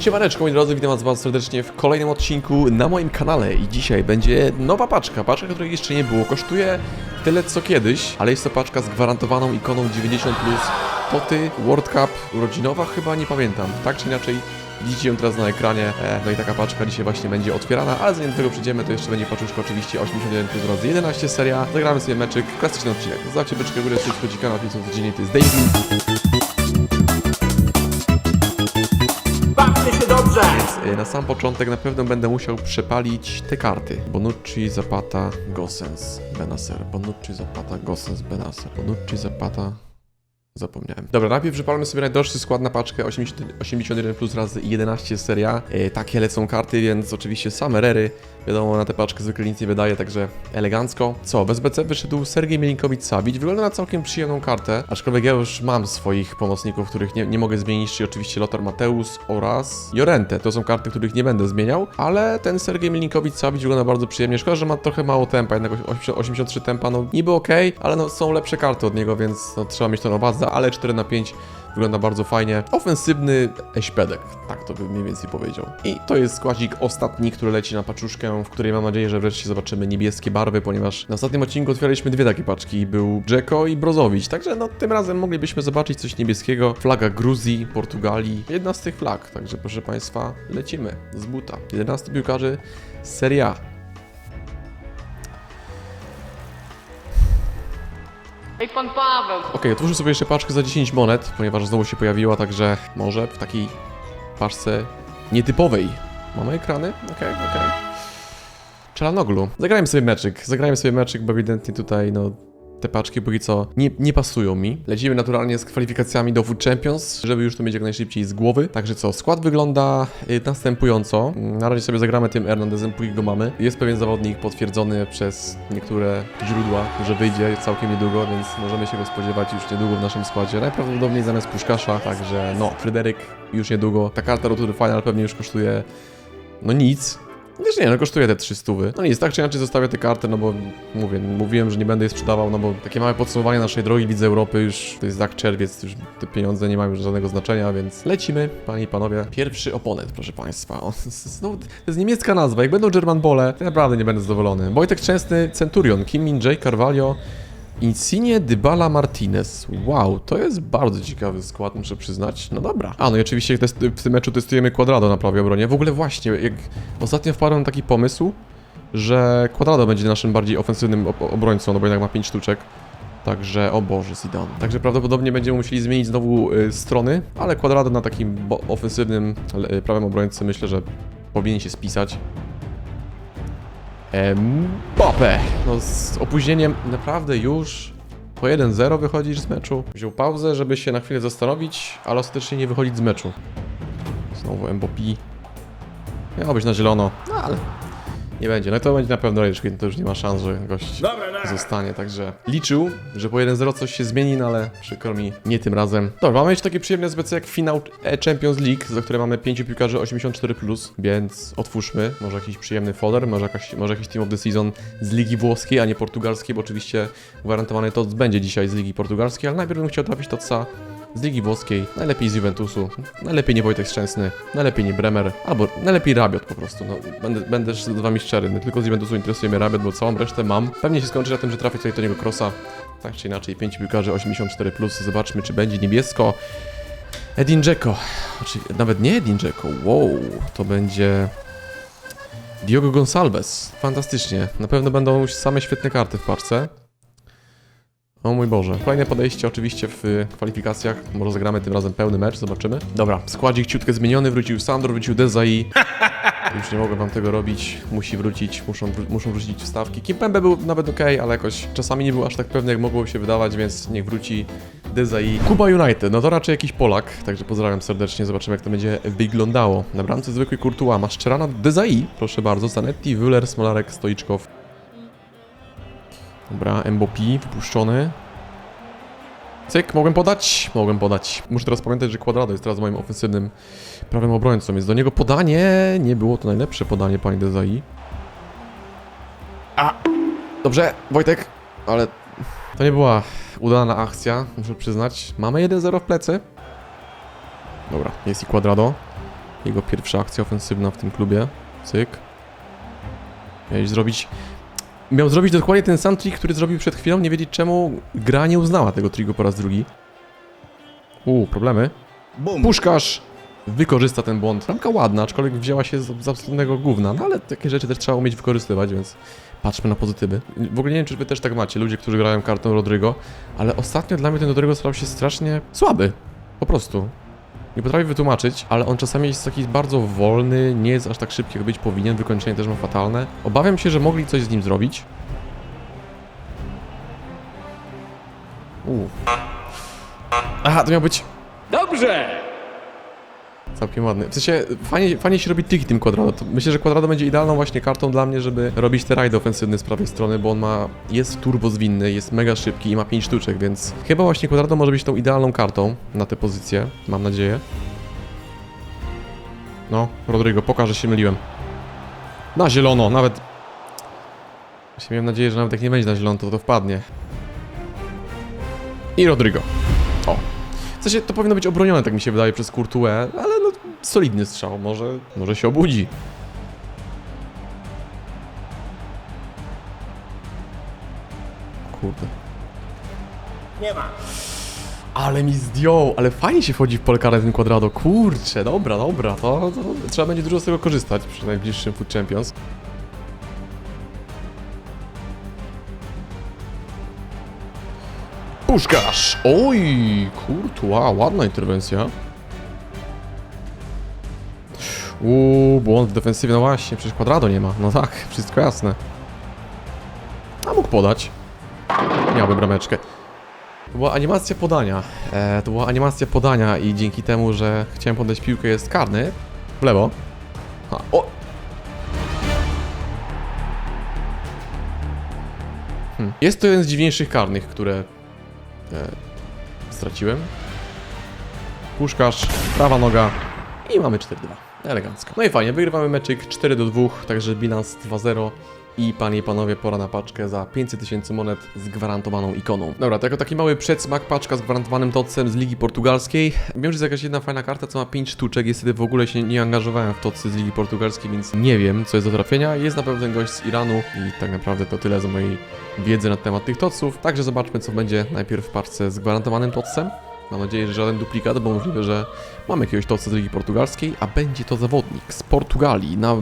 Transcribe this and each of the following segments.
Siemaneczko moi drodzy, witam was serdecznie w kolejnym odcinku na moim kanale i dzisiaj będzie nowa paczka, paczka, której jeszcze nie było, kosztuje tyle co kiedyś, ale jest to paczka z gwarantowaną ikoną 90+, Toty World Cup urodzinowa chyba, nie pamiętam, tak czy inaczej Widzicie ją teraz na ekranie, e, no i taka paczka dzisiaj właśnie będzie otwierana, ale zanim do tego przejdziemy, to jeszcze będzie paczuszka oczywiście 81 plus razy 11 seria. Zagramy sobie meczyk, klasyczny odcinek. Zostawcie beczkę górę, subskrypcik kanał, wiedzą codziennie, to jest Daily. Na sam początek na pewno będę musiał przepalić te karty. Bonucci, Zapata, Gosens, Benacer. Bonucci, Zapata, Gosens, Benacer. Bonucci, Zapata... Zapomniałem. Dobra, najpierw przypalmy sobie najdroższy skład na paczkę 80, 81 plus razy 11 seria. E, takie lecą karty, więc oczywiście same rery. Wiadomo, na tę paczkę zwykle nic nie wydaje, także elegancko. Co, bez BC wyszedł Sergiej Mielinkowicz-Sabić. Wygląda na całkiem przyjemną kartę, aczkolwiek ja już mam swoich pomocników, których nie, nie mogę zmienić, czyli oczywiście Lothar Mateusz oraz Jorente. To są karty, których nie będę zmieniał, ale ten Sergiej Mielinkowicz-Sabić wygląda bardzo przyjemnie. Szkoda, że ma trochę mało tempa, jednak 83 tempa, no niby ok, ale no są lepsze karty od niego, więc no, trzeba mieć to na uwadze, ale 4 na 5 wygląda bardzo fajnie. Ofensywny eśpedek, tak to bym mniej więcej powiedział. I to jest składzik ostatni, który leci na paczuszkę, w której mam nadzieję, że wreszcie zobaczymy niebieskie barwy, ponieważ na ostatnim odcinku otwieraliśmy dwie takie paczki. Był Dzeko i Brozowicz, także no tym razem moglibyśmy zobaczyć coś niebieskiego. Flaga Gruzji, Portugalii, jedna z tych flag, także proszę Państwa, lecimy z buta. 11 piłkarzy, Serie A. Ej, pan Paweł! Okej, otwórzę sobie jeszcze paczkę za 10 monet, ponieważ znowu się pojawiła, także może w takiej paczce nietypowej. Mamy ekrany? Okej, okej. Czelanoglu. Zagrajmy sobie meczyk. Zagrajmy sobie meczyk, bo ewidentnie tutaj, no, te paczki póki co nie, nie pasują mi. Lecimy naturalnie z kwalifikacjami do Food Champions, żeby już to mieć jak najszybciej z głowy. Także co, skład wygląda y, następująco. Na razie sobie zagramy tym Hernandezem, póki go mamy. Jest pewien zawodnik potwierdzony przez niektóre źródła, że wyjdzie całkiem niedługo, więc możemy się go spodziewać już niedługo w naszym składzie. Najprawdopodobniej zamiast Puszkasza, także no, Fryderyk już niedługo. Ta karta Rotury Final pewnie już kosztuje no nic. Też nie, no kosztuje te 300. No nic, tak czy inaczej zostawię te karty, no bo mówię, mówiłem, że nie będę je sprzedawał, no bo takie małe podsumowanie naszej drogi Lidze Europy już, to jest tak czerwiec, już te pieniądze nie mają już żadnego znaczenia, więc lecimy, panie i panowie. Pierwszy oponent, proszę państwa. O, znowu, to jest niemiecka nazwa, jak będą German Bole, to naprawdę nie będę zadowolony. Wojtek Częsny, Centurion, Kim Min Jae, Carvalho, Insigne Dybala Martinez. Wow, to jest bardzo ciekawy skład, muszę przyznać. No dobra. A, no i oczywiście w tym meczu testujemy Quadrado na prawej obronie. W ogóle właśnie, jak ostatnio wpadłem na taki pomysł, że Quadrado będzie naszym bardziej ofensywnym ob obrońcą, no bo jednak ma 5 sztuczek. Także, o Boże, Zidane. Także prawdopodobnie będziemy musieli zmienić znowu y, strony, ale Quadrado na takim ofensywnym prawym obrońcy myślę, że powinien się spisać. Mbappe! No z opóźnieniem naprawdę już po 1-0 wychodzisz z meczu. Wziął pauzę, żeby się na chwilę zastanowić, ale ostatecznie nie wychodzić z meczu. Znowu Mbappe. Miało być na zielono, no ale nie będzie. No to będzie na pewno Rage Quit, to już nie ma szans, że gość zostanie, także liczył, że po 1-0 coś się zmieni, no ale przykro mi, nie tym razem. Dobra, mamy jeszcze takie przyjemne zbycie jak finał e Champions League, za które mamy 5 piłkarzy 84+, więc otwórzmy, może jakiś przyjemny folder, może, jakaś, może jakiś Team of the Season z Ligi Włoskiej, a nie portugalskiej, bo oczywiście gwarantowany to będzie dzisiaj z Ligi Portugalskiej, ale najpierw bym chciał trafić Totsa z Ligi Włoskiej, najlepiej z Juventusu, najlepiej nie Wojtek Szczęsny, najlepiej nie Bremer, albo najlepiej Rabiot po prostu, no będę, będę z wami szczery, no, tylko z Juventusu interesuje mnie Rabiot, bo całą resztę mam. Pewnie się skończy na tym, że trafię tutaj do niego Crossa, tak czy inaczej, 5 piłkarzy 84+, plus. zobaczmy czy będzie niebiesko. Edin Dzeko, znaczy nawet nie Edin Dzeko, wow, to będzie... Diogo Gonçalves, fantastycznie, na pewno będą same świetne karty w parce. O mój Boże. Kolejne podejście oczywiście w kwalifikacjach. Może zagramy tym razem pełny mecz, zobaczymy. Dobra, składzik ciutkę zmieniony, wrócił Sandro, wrócił Dezai. Już nie mogę wam tego robić, musi wrócić, muszą, wró- muszą wrócić wstawki. Kimpembe był nawet ok, ale jakoś czasami nie był aż tak pewny, jak mogło się wydawać, więc niech wróci Dezai. Kuba United, no to raczej jakiś Polak, także pozdrawiam serdecznie, zobaczymy jak to będzie wyglądało. Na bramce zwykły Courtois, Maszczerana, Dezai, proszę bardzo, Zanetti, Wüller, Smolarek, Stoiczkow. Dobra, Mbopi wypuszczony. Cyk, mogłem podać? Mogłem podać. Muszę teraz pamiętać, że Quadrado jest teraz moim ofensywnym prawym obrońcą, więc do niego podanie nie było to najlepsze podanie, panie Dezai. A! Dobrze, Wojtek, ale to nie była udana akcja, muszę przyznać. Mamy 1-0 w plecy. Dobra, jest i Quadrado. Jego pierwsza akcja ofensywna w tym klubie. Cyk. Miałeś zrobić... Miał zrobić dokładnie ten sam trik, który zrobił przed chwilą, nie wiedzieć czemu gra nie uznała tego triku po raz drugi. Uuu, problemy. Bum. Puszkarz wykorzysta ten błąd. Ramka ładna, aczkolwiek wzięła się z, z absolutnego gówna, no ale takie rzeczy też trzeba umieć wykorzystywać, więc patrzmy na pozytywy. W ogóle nie wiem, czy wy też tak macie, ludzie, którzy grają kartą Rodrygo, ale ostatnio dla mnie ten Rodrygo stał się strasznie słaby. Po prostu. Nie potrafię wytłumaczyć, ale on czasami jest taki bardzo wolny, nie jest aż tak szybki, jak być powinien, wykończenie też ma fatalne. Obawiam się, że mogli coś z nim zrobić. Uuu. Aha, to miał być Dobrze! Całkiem ładny. W sensie fajnie, fajnie się robi triki tym Quadrado. Myślę, że Quadrado będzie idealną właśnie kartą dla mnie, żeby robić te rajdy ofensywne z prawej strony, bo on ma, jest turbo zwinny, jest mega szybki i ma 5 sztuczek, więc chyba właśnie Quadrado może być tą idealną kartą na tę pozycję, mam nadzieję. No, Rodrigo, pokaż, że się myliłem. Na zielono, nawet... Właśnie miałem nadzieję, że nawet jak nie będzie na zielono, to to wpadnie. I Rodrigo. O. W sensie to powinno być obronione, tak mi się wydaje, przez Courtois, ale solidny strzał, może, może się obudzi. Kurde. Nie ma. Ale mi zdjął, ale fajnie się wchodzi w polkarę ten Quadrado, kurczę, dobra, dobra, to, to trzeba będzie dużo z tego korzystać przy najbliższym Food Champions. Puszkarz! Oj, kurtua, ładna interwencja. Uuu, błąd w defensywie, no właśnie, przecież kwadrado nie ma. No tak, wszystko jasne. A mógł podać. Miałby brameczkę. To była animacja podania. E, to była animacja podania i dzięki temu, że chciałem podać piłkę jest karny. W lewo. Ha, o! Hmm. Jest to jeden z dziwniejszych karnych, które e, straciłem. Puszkarz, prawa noga i mamy 4-2. Elegancko. No i fajnie, wygrywamy meczyk 4 do 2, także bilans 2-0. I panie i panowie, pora na paczkę za 500 tysięcy monet z gwarantowaną ikoną. Dobra, to jako taki mały przedsmak, paczka z gwarantowanym tocem z Ligi Portugalskiej. Wiem, że jest jakaś jedna fajna karta, co ma 5 sztuczek. Niestety w ogóle się nie angażowałem w tocy z Ligi Portugalskiej, więc nie wiem, co jest do trafienia. Jest na pewno ten gość z Iranu i tak naprawdę to tyle z mojej wiedzy na temat tych toców. Także zobaczmy, co będzie najpierw w paczce z gwarantowanym tocem. Mam nadzieję, że żaden duplikat, bo możliwe, że mamy jakiegoś toca z Ligi Portugalskiej, a będzie to zawodnik z Portugalii na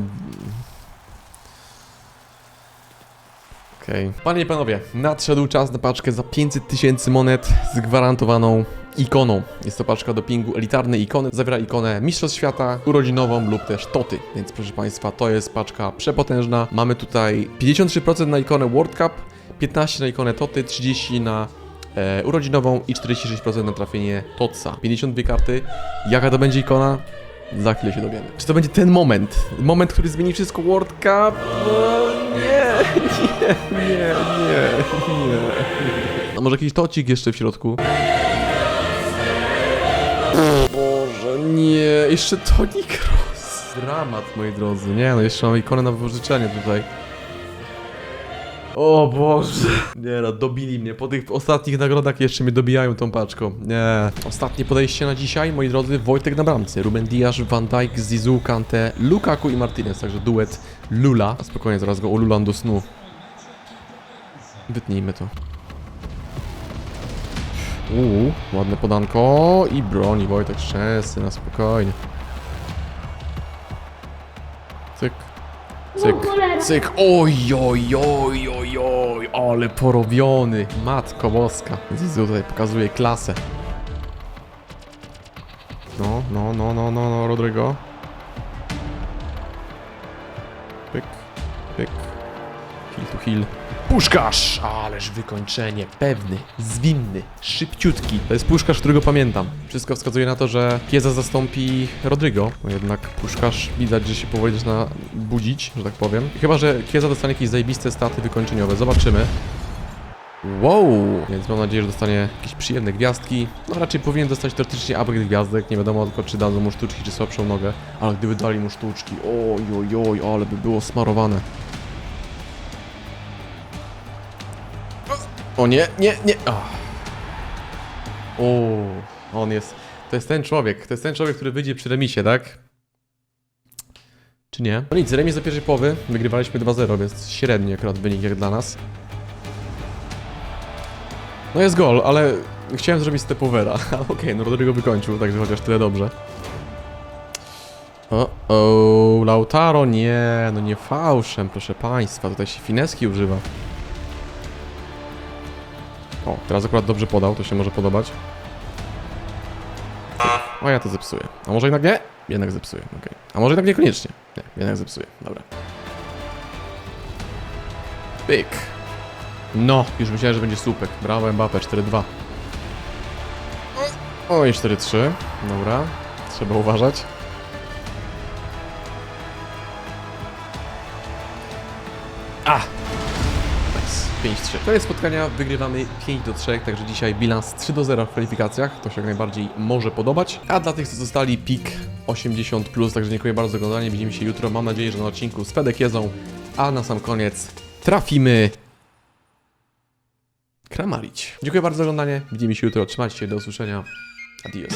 Okej. Panie i panowie, nadszedł czas na paczkę za 500 tysięcy monet z gwarantowaną ikoną. Jest to paczka dopingu elitarnej ikony. Zawiera ikonę Mistrzostw Świata, urodzinową lub też Toty. Więc proszę państwa, to jest paczka przepotężna. Mamy tutaj 53% na ikonę World Cup, 15% na ikonę Toty, 30% na e, urodzinową i 46% na trafienie Totsa. 52 karty. Jaka to będzie ikona? Za chwilę się dowiemy. Czy to będzie ten moment? Moment, który zmieni wszystko World Cup? No, nie, nie, nie, nie, nie. A może jakiś tocik jeszcze w środku? Boże, nie, jeszcze Toni Kroos. Dramat, moi drodzy. Nie no, jeszcze mam ikonę na wypożyczenie tutaj. O Boże. Nie no, dobili mnie. Po tych ostatnich nagrodach jeszcze mnie dobijają tą paczką. Nie. Ostatnie podejście na dzisiaj, moi drodzy. Wojtek na bramce. Ruben Dias, Van Dijk, Zizou, Kante, Lukaku i Martinez. Także duet Lula. A spokojnie, zaraz go ululam do snu. Wytnijmy to. Uuu, ładne podanko i broni Wojtek Szczęsny na spokojnie. Cyk. Cyk, cyk, oj, oj, oj, oj, oj, ale porobiony, matko boska. Zizu tutaj pokazuje klasę. No, no, no, no, no, no, Rodrygo. Pyk, pyk. Hill to hill. Puszkarz! Ależ wykończenie. Pewny, zwinny, szybciutki. To jest puszkarz, którego pamiętam. Wszystko wskazuje na to, że Kieza zastąpi Rodrygo. No jednak puszkarz widać, że się powoli zaczyna budzić, że tak powiem. Chyba, że Kieza dostanie jakieś zajebiste staty wykończeniowe. Zobaczymy. Wow! Więc mam nadzieję, że dostanie jakieś przyjemne gwiazdki. No raczej powinien dostać teoretycznie upgrade gwiazdek. Nie wiadomo tylko, czy dadzą mu sztuczki, czy słabszą nogę. Ale gdyby dali mu sztuczki, oj, oj, oj, ale by było smarowane. O nie, nie, nie. O, on jest. To jest ten człowiek. To jest ten człowiek, który wyjdzie przy remisie, tak? Czy nie? No nic, remis za pierwszej połowy. Wygrywaliśmy 2-0, więc średni akurat wynik jak dla nas. No jest gol, ale chciałem zrobić stepovera. Okej, no Rodrigo wykończył, także chociaż tyle dobrze. O, o, Lautaro, nie, no nie fałszem, proszę państwa, tutaj się fineski używa. O, teraz akurat dobrze podał, to się może podobać. O, ja to zepsuję. A może jednak nie? Jednak zepsuję, okej. A może jednak niekoniecznie? Nie, jednak zepsuję, dobra. Pyk. No, już myślałem, że będzie słupek. Brawo Mbappe, 4-2. Oj, 4-3. Dobra, trzeba uważać. 5-3. Koniec spotkania, wygrywamy 5 do 3, także dzisiaj bilans 3 do 0 w kwalifikacjach. To się jak najbardziej może podobać. A dla tych, co zostali, pik 80+, plus, także dziękuję bardzo za oglądanie. Widzimy się jutro, mam nadzieję, że na odcinku z Fedek Jezą. A na sam koniec trafimy Kramarić. Dziękuję bardzo za oglądanie. Widzimy się jutro. Trzymajcie się. Do usłyszenia. Adios.